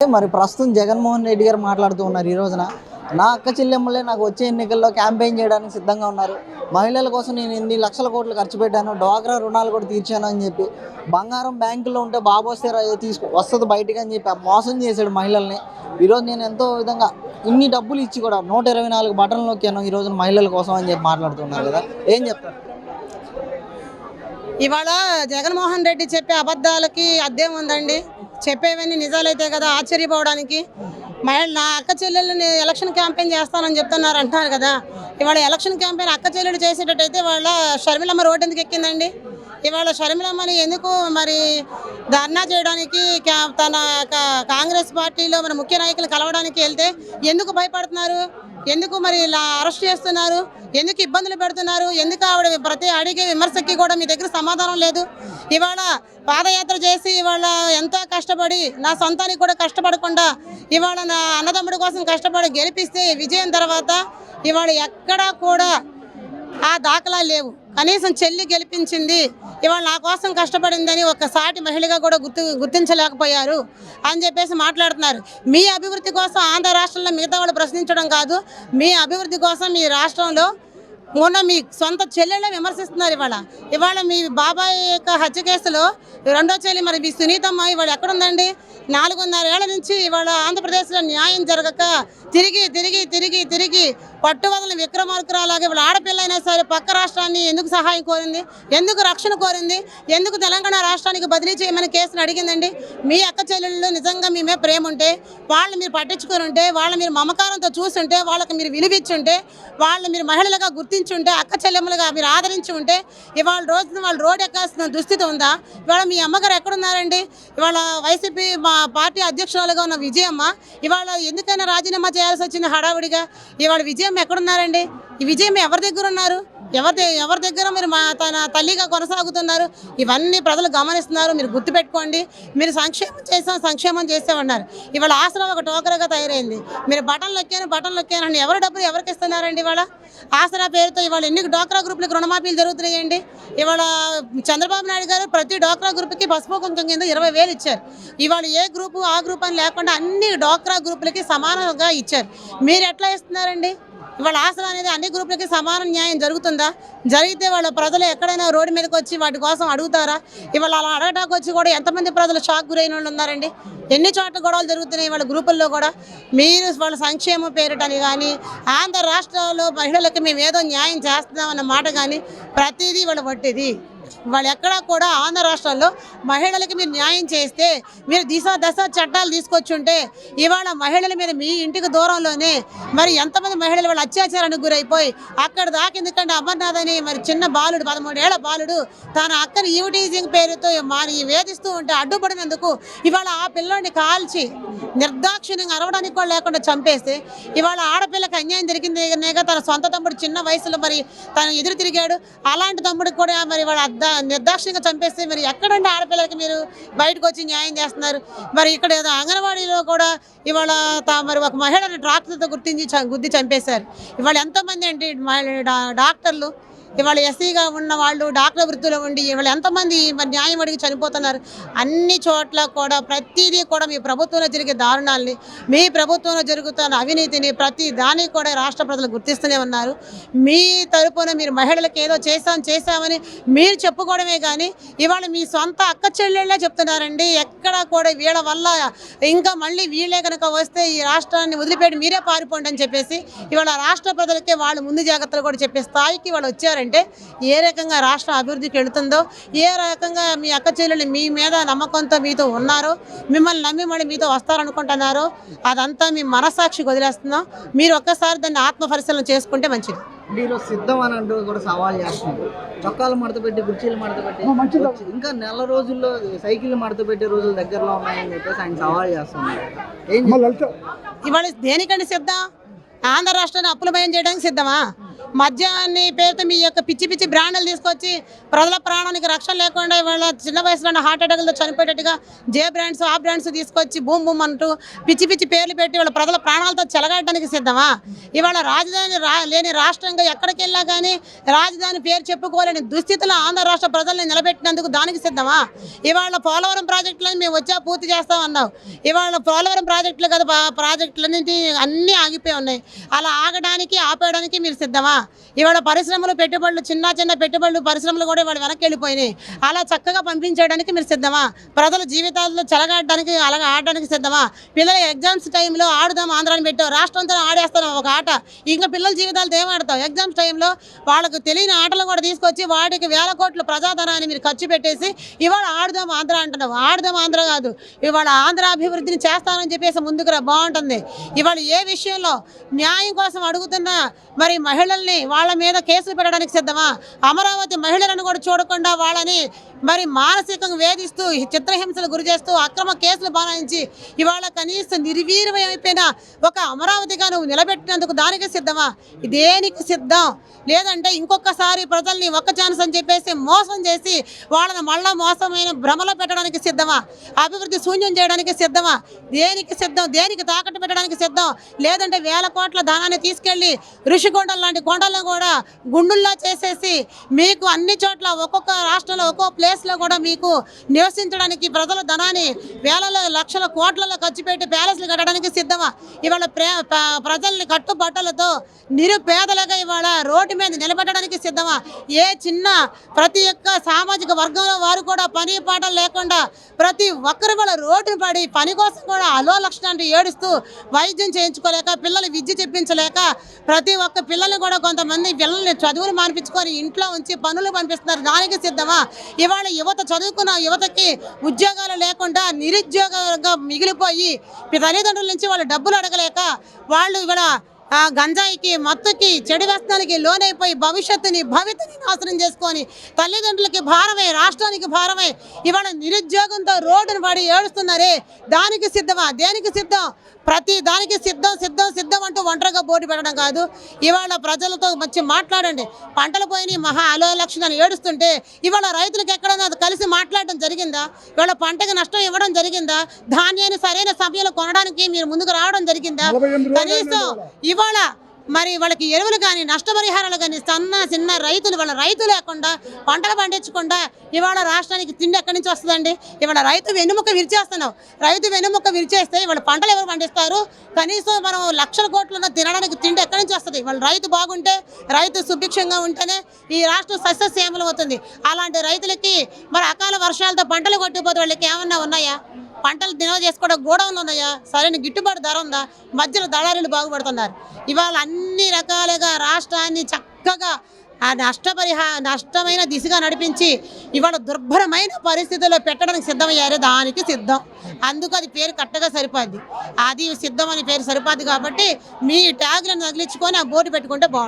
మరి ప్రస్తుతం జగన్మోహన్ రెడ్డి గారు మాట్లాడుతూ ఉన్నారు ఈ రోజున. నా అక్క చెల్లెమ్మలే నాకు వచ్చే ఎన్నికల్లో క్యాంపెయిన్ చేయడానికి సిద్ధంగా ఉన్నారు. మహిళల కోసం నేను ఎన్ని లక్షల కోట్లు ఖర్చు పెట్టాను డ్వాక్రా రుణాలు కూడా తీర్చాను అని చెప్పి. బంగారం బ్యాంకులో ఉంటే బాబు వస్తే తీసుకు వస్తుంది బయటకు అని చెప్పి మోసం చేశాడు మహిళల్ని. ఈరోజు నేను ఎంతో విధంగా ఇన్ని డబ్బులు ఇచ్చి కూడా నూట ఇరవై నాలుగు బటన్లు నొక్కాను ఈరోజు మహిళల కోసం అని చెప్పి మాట్లాడుతున్నారు కదా. ఏం చెప్తారు? ఇవాళ జగన్మోహన్ రెడ్డి చెప్పే అబద్ధాలకి అద్దెం ఉందండి. చెప్పేవన్నీ నిజాలైతే కదా ఆశ్చర్యపోవడానికి. మహిళ నా అక్క చెల్లెళ్ళని ఎలక్షన్ క్యాంపెయిన్ చేస్తానని చెప్తున్నారు అంటున్నారు కదా. ఇవాళ ఎలక్షన్ క్యాంపెయిన్ అక్క చెల్లెలు చేసేటట్టయితే వాళ్ళ షర్మిలమ్మ రోడ్డు ఎందుకు ఎక్కిందండి? ఇవాళ షర్మిలమ్మని ఎందుకు మరి ధర్నా చేయడానికి తన కాంగ్రెస్ పార్టీలో మన ముఖ్య నాయకులు కలవడానికి వెళ్తే ఎందుకు భయపడుతున్నారు? ఎందుకు మరి ఇలా అరెస్ట్ చేస్తున్నారు? ఎందుకు ఇబ్బందులు పెడుతున్నారు? ఎందుకు ఆవిడ ప్రతి అడిగే విమర్శకి కూడా మీ దగ్గర సమాధానం లేదు? ఇవాళ పాదయాత్ర చేసి ఇవాళ ఎంతో కష్టపడి నా సొంతానికి కూడా కష్టపడకుండా ఇవాళ నా అన్నదమ్ముడి కోసం కష్టపడి గెలిపిస్తే విజయం తర్వాత ఇవాళ ఎక్కడా కూడా ఆ దాఖలా లేవు. కనీసం చెల్లి గెలిపించింది ఇవాళ నా కోసం కష్టపడిందని ఒక సాటి మహిళగా కూడా గుర్తు గుర్తించలేకపోయారు అని చెప్పేసి మాట్లాడుతున్నారు. మీ అభివృద్ధి కోసం ఆంధ్ర రాష్ట్రంలో మిగతా వాళ్ళు ప్రశ్నించడం కాదు మీ అభివృద్ధి కోసం మీ రాష్ట్రంలో మొన్న మీ సొంత చెల్లెళ్ళే విమర్శిస్తున్నారు ఇవాళ. ఇవాళ మీ బాబాయ్ యొక్క హత్య కేసులో రెండో చెల్లి మరి మీ సునీతమ్మ ఇవాళ ఎక్కడుందండి? నాలుగున్నర ఏళ్ళ నుంచి ఇవాళ ఆంధ్రప్రదేశ్లో న్యాయం జరగక తిరిగి తిరిగి తిరిగి తిరిగి పట్టువదలని విక్రమార్కురాలాగా వాళ్ళ ఆడపిల్ల అయినా సరే పక్క రాష్ట్రాన్ని ఎందుకు సహాయం కోరింది? ఎందుకు రక్షణ కోరింది? ఎందుకు తెలంగాణ రాష్ట్రానికి బదిలీ చేయమని కేసును అడిగిందండి? మీ అక్క చెల్లెళ్ళు నిజంగా మీ మీద ప్రేమ ఉంటే వాళ్ళు మీరు పట్టించుకొని ఉంటే వాళ్ళు మీరు మమకారంతో చూస్తుంటే వాళ్ళకి మీరు విలువిచ్చుంటే వాళ్ళు మీరు మహిళలుగా గుర్తించుంటే అక్క చెల్లెమ్మలుగా మీరు ఆదరించి ఉంటే ఇవాళ రోజున వాళ్ళు రోడ్ ఎక్కాల్సిన దుస్థితి ఉందా? ఇవాళ మీ అమ్మగారు ఎక్కడున్నారండి? ఇవాళ వైసీపీ మా పార్టీ అధ్యక్షురాలుగా ఉన్న విజయమ్మ ఇవాళ ఎందుకైనా రాజీనామా చేయాల్సి వచ్చింది హడావుడిగా? ఇవాళ విజయం ఎక్కడున్నారండి? ఈ విజయం ఎవరి దగ్గర ఉన్నారు? ఎవరి ఎవరి దగ్గర మీరు మా తన తల్లిగా కొనసాగుతున్నారు? ఇవన్నీ ప్రజలు గమనిస్తున్నారు. మీరు గుర్తుపెట్టుకోండి. మీరు సంక్షేమం చేసాం సంక్షేమం చేసామన్నారు ఇవాళ ఆసరా ఒక టోకరగా తయారైంది. మీరు బటన్లు నొక్కాను బటన్లు నొక్కాను అని ఎవరు డబ్బులు ఎవరికి ఇస్తున్నారండి ఇవాళ? ఆసరా పేరుతో ఇవాళ ఎన్ని డ్వాక్రా గ్రూపులకు రుణమాఫీలు జరుగుతున్నాయండి? ఇవాళ చంద్రబాబు నాయుడు గారు ప్రతి డ్వాక్రా గ్రూప్కి పసుపు కుంకం కింద ఇరవై వేలు ఇచ్చారు. ఇవాళ ఏ గ్రూపు ఆ గ్రూప్ అని లేకుండా అన్ని డ్వాక్రా గ్రూపులకి సమానంగా ఇచ్చారు. మీరు ఎట్లా ఇస్తున్నారండి ఇవాళ ఆసరా అనేది అన్ని గ్రూపులకి సమాన న్యాయం జరుగుతుందా? జరిగితే వాళ్ళ ప్రజలు ఎక్కడైనా రోడ్డు మీదకి వచ్చి వాటి కోసం అడుగుతారా? ఇవాళ అలా అడగటానికి వచ్చి కూడా ఎంతమంది ప్రజలు షాక్ గురైన వాళ్ళు ఉన్నారండి? ఎన్ని చోట్ల గొడవలు జరుగుతున్నాయి వాళ్ళ గ్రూపుల్లో కూడా? మీరు వాళ్ళ సంక్షేమ పేరిటని కానీ ఆంధ్ర రాష్ట్రంలో మహిళలకు మేము ఏదో న్యాయం చేస్తున్నామన్న మాట కానీ ప్రతిదీ వాళ్ళు పట్టేది. వాళ్ళు ఎక్కడా కూడా ఆంధ్ర రాష్ట్రాల్లో మహిళలకి మీరు న్యాయం చేస్తే మీరు దిశ దశ చట్టాలు తీసుకొచ్చుంటే ఇవాళ మహిళల మీద మీ ఇంటికి దూరంలోనే మరి ఎంతమంది మహిళలు వాళ్ళు అత్యాచారానికి గురైపోయి అక్కడ దాకా ఎందుకంటే అమర్నాథ్ అని మరి చిన్న బాలుడు పదమూడేళ్ళ బాలుడు తన అక్కని ఈవిటీజింగ్ పేరుతో మరి వేధిస్తూ ఉంటే అడ్డుపడినందుకు ఇవాళ ఆ పిల్లోడిని కాల్చి నిర్దాక్షిణ్యంగా అరవడానికి కూడా లేకుండా చంపేస్తే ఇవాళ ఆడపిల్లకి అన్యాయం జరిగింది తన సొంత తమ్ముడు చిన్న వయసులో మరి తను ఎదురు తిరిగాడు. అలాంటి తమ్ముడికి కూడా మరి వాళ్ళు అద్ద నిర్దాక్షిణ్యంగా చంపేస్తే మరి ఎక్కడండి ఆడపిల్లలకి మీరు బయటకు వచ్చి న్యాయం చేస్తున్నారు? మరి ఇక్కడ ఏదో అంగన్వాడీలో కూడా ఇవాళ తా- మరి ఒక మహిళను ట్రాక్టర్తో గుర్తించి గుద్ది చంపేశారు. ఇవాళ ఎంతోమంది అంటే డా- డాక్టర్లు ఇవాళ ఎస్సీగా ఉన్న వాళ్ళు డాక్టర్ వృత్తిలో ఉండి ఇవాళ ఎంతమంది మరి న్యాయం అడిగి చనిపోతున్నారు? అన్ని చోట్ల కూడా ప్రతిదీ కూడా మీ ప్రభుత్వంలో జరిగే దారుణాలని మీ ప్రభుత్వంలో జరుగుతున్న అవినీతిని ప్రతి దానికి కూడా రాష్ట్ర ప్రజలు గుర్తిస్తూనే ఉన్నారు. మీ తరపున మీరు మహిళలకు ఏదో చేశాం చేశామని మీరు చెప్పుకోవడమే కానీ ఇవాళ మీ సొంత అక్క చెల్లెళ్ళే చెప్తున్నారండి. ఎక్కడ కూడా వీళ్ళ వల్ల ఇంకా మళ్ళీ వీళ్ళే కనుక వస్తే ఈ రాష్ట్రాన్ని వదిలిపెట్టి మీరే పారిపోండి అని చెప్పేసి ఇవాళ రాష్ట్ర ప్రజలకే వాళ్ళు ముందు జాగ్రత్తలు కూడా చెప్పే స్థాయికి వాళ్ళు వచ్చారంటే ఏ రకంగా రాష్ట్రం అభివృద్ధికి వెళుతుందో ఏ రకంగా మీ అక్క చెల్లెలు మీ మీద నమ్మకంతో మీతో ఉన్నారో మిమ్మల్ని నమ్మి మళ్ళీ మీతో వస్తారనుకుంటున్నారో అదంతా మీ మనసాక్షికి వదిలేస్తున్నాం. మీరు ఒక్కసారి దాన్ని ఆత్మ పరిశీలన చేసుకుంటే మంచిది. ఈరోజు సిద్ధం అని అంటూ కూడా సవాల్ చేస్తున్నారు. చొక్కాలు మడత పెట్టి కుర్చీలు మడత పెట్టి ఇంకా నెల రోజుల్లో సైకిల్ మడత పెట్టే రోజులు దగ్గరలో ఉన్నాయని చెప్పేసి ఆయన సవాల్ చేస్తున్నారు? ఇవాళ దేనికండి సిద్ధం? ఆంధ్ర రాష్ట్రాన్ని అప్పులమయం చేయడానికి సిద్ధమా? మద్యాన్ని పేరుతో మీ యొక్క పిచ్చి పిచ్చి బ్రాండ్లు తీసుకొచ్చి ప్రజల ప్రాణానికి రక్షణ లేకుండా ఇవాళ చిన్న వయసులో హార్ట్ అటాక్లతో చనిపోయేటట్టుగా జే బ్రాండ్స్ ఆ బ్రాండ్స్ తీసుకొచ్చి బూమ్ బూమ్ అంటూ పిచ్చి పిచ్చి పేర్లు పెట్టి వాళ్ళ ప్రజల ప్రాణాలతో చెలగాడడానికి సిద్ధమా? ఇవాళ రాజధాని రా లేని రాష్ట్రంగా ఎక్కడికి వెళ్ళా కానీ రాజధాని పేరు చెప్పుకోలేని దుస్థితిలో ఆంధ్ర రాష్ట్ర ప్రజల్ని నిలబెట్టినందుకు దానికి సిద్ధమా? ఇవాళ పోలవరం ప్రాజెక్టులను మేము వచ్చా పూర్తి చేస్తామన్నావు ఇవాళ పోలవరం ప్రాజెక్టులు కదా ప్రాజెక్టులన్నింటి అన్నీ ఆగిపోయి ఉన్నాయి. అలా ఆగడానికి ఆపేయడానికి మీరు సిద్ధమా? ఇవాళ పరిశ్రమలు పెట్టుబడులు చిన్న చిన్న పెట్టుబడులు పరిశ్రమలు కూడా ఇవాళ వెనక్కి వెళ్ళిపోయినాయి. అలా చక్కగా పంపించేయడానికి మీరు సిద్ధమా? ప్రజల జీవితాల్లో చెలగాడడానికి అలాగే ఆడడానికి సిద్ధమా? పిల్లల ఎగ్జామ్స్ టైంలో ఆడుదాం ఆంధ్రాని పెట్టావు రాష్ట్రంతో ఆడేస్తాం ఆడేస్తాను ఒక ఆట. ఇంకా పిల్లల జీవితాలతో ఏం ఆడతావు? ఎగ్జామ్స్ టైంలో వాళ్ళకు తెలియని ఆటలు కూడా తీసుకొచ్చి వాటికి వేల కోట్ల ప్రజాధనాన్ని మీరు ఖర్చు పెట్టేసి ఇవాళ ఆడుదాం ఆంధ్ర అంటున్నావు. ఆడుదాం ఆంధ్ర కాదు. ఇవాళ ఆంధ్ర అభివృద్ధిని చేస్తానని చెప్పేసి ముందుకు రా. బాగుంటుంది. ఇవాళ ఏ విషయంలో న్యాయం కోసం అడుగుతున్న మరి మహిళల్ని వాళ్ళ మీద కేసులు పెట్టడానికి సిద్ధమా? అమరావతి మహిళలను కూడా చూడకుండా వాళ్ళని మరి మానసికంగా వేధిస్తూ చిత్రహింసలు గురి చేస్తూ అక్రమ కేసులు బనాయించి ఇవాళ కనీసం నిర్వీర్యమైపోయిన ఒక అమరావతిగా నువ్వు నిలబెట్టినందుకు దానికి సిద్ధమా? దేనికి సిద్ధం? లేదంటే ఇంకొకసారి ప్రజల్ని ఒక్క ఛాన్స్ అని చెప్పేసి మోసం చేసి వాళ్ళని మళ్ళా మోసమైన భ్రమలో పెట్టడానికి సిద్ధమా? అభివృద్ధి శూన్యం చేయడానికి సిద్ధమా? దేనికి సిద్ధం? దేనికి తాకట్టు పెట్టడానికి సిద్ధం? లేదంటే వేల కోట్ల ధనాన్ని తీసుకెళ్ళి ఋషికొండలు లాంటి కొండలను కూడా గుండుల్లా చేసేసి మీకు అన్ని చోట్ల ఒక్కొక్క రాష్ట్రంలో ఒక్కొక్క ప్లేస్లో కూడా మీకు నివసించడానికి ప్రజల ధనాన్ని వేలలో లక్షల కోట్లలో ఖర్చు పెట్టి ప్యాలెస్లు కట్టడానికి సిద్ధమా? ఇవాళ ప్రజల్ని కట్టుబట్టలతో నిరుపేదలుగా ఇవాళ రోడ్డు మీద నిలబెట్టడానికి సిద్ధమా? ఏ చిన్న ప్రతి ఒక్క సామాజిక వర్గంలో వారు కూడా పని పాట లేకుండా ప్రతి ఒక్కరు కూడా రోడ్డును పడి పని కోసం కూడా అలో లక్షణాన్ని ఏడుస్తూ వైద్యం చేయించుకోలేక పిల్లలు విద్య చెప్పించలేక ప్రతి ఒక్క పిల్లల్ని కూడా కొంతమంది పిల్లల్ని చదువులు మానిపించుకొని ఇంట్లో ఉంచి పనులు పంపిస్తున్నారు. దానికి సిద్ధమా? ఇవాళ యువత చదువుకున్న యువతకి ఉద్యోగాలు లేకుండా నిరుద్యోగంగా మిగిలిపోయి తల్లిదండ్రుల నుంచి వాళ్ళు డబ్బులు అడగలేక వాళ్ళు ఇవాళ గంజాయికి మత్తుకి చెడు వ్యసనానికి లోనైపోయి భవిష్యత్తుని భవితని నాశనం చేసుకొని తల్లిదండ్రులకి భారమై రాష్ట్రానికి భారమై. ఇవాళ నిరుద్యోగంతో రోడ్డును పడి ఏడుస్తున్నారే. దానికి సిద్ధమా? దేనికి సిద్ధం? ప్రతి దానికి సిద్ధం సిద్ధం సిద్ధం అంటూ ఒంటరిగా పోటీ పెట్టడం కాదు. ఇవాళ ప్రజలతో మంచి మాట్లాడండి. పంటలు పోయినాయి మహా అలో లక్షణాలు ఏడుస్తుంటే ఇవాళ రైతులకు ఎక్కడైనా అది కలిసి మాట్లాడడం జరిగిందా? ఇవాళ పంటకి నష్టం ఇవ్వడం జరిగిందా? ధాన్యాన్ని సరైన సమయంలో కొనడానికి మీరు ముందుకు రావడం జరిగిందా? కనీసం ఇవాళ మరి వాళ్ళకి ఎరువులు కానీ నష్టపరిహారాలు కానీ సన్న చిన్న రైతులు వాళ్ళ రైతు లేకుండా పంటలు పండించకుండా ఇవాళ రాష్ట్రానికి తిండి ఎక్కడి నుంచి వస్తుందండి? ఇవాళ రైతు వెనుముక విరిచేస్తున్నావు రైతు వెనుముక విరిచేస్తే ఇవాళ పంటలు ఎవరు పండిస్తారు? కనీసం మనం లక్షల కోట్లున్న తినడానికి తిండి ఎక్కడి నుంచి వస్తుంది? వాళ్ళ రైతు బాగుంటే రైతు సుభిక్షంగా ఉంటేనే ఈ రాష్ట్రం సస్యశ్యామలం అవుతుంది. అలాంటి రైతులకి మరి అకాల వర్షాలతో పంటలు కొట్టిపోతే వాళ్ళకి ఏమన్నా ఉన్నాయా? పంటలు నిల్వ చేసుకోవడం గోడౌన్లు ఉన్నాయా సరైన గిట్టుబాటు ధర ఉందా? మధ్యలో దళారీలు బాగుపడుతున్నారు. ఇవాళ అన్ని రకాలుగా రాష్ట్రాన్ని చక్కగా ఆ నష్టపరిహా నష్టమైన దిశగా నడిపించి ఇవాళ దుర్భరమైన పరిస్థితుల్లో పెట్టడానికి సిద్ధమయ్యారు దానికి సిద్ధం. అందుకు అది పేరు కట్టగా సరిపోద్ది అది సిద్ధం అని పేరు సరిపోద్ది కాబట్టి మీ ట్యాగ్లను తగిలించుకొని ఆ బోర్డు పెట్టుకుంటే బాగుంటుంది.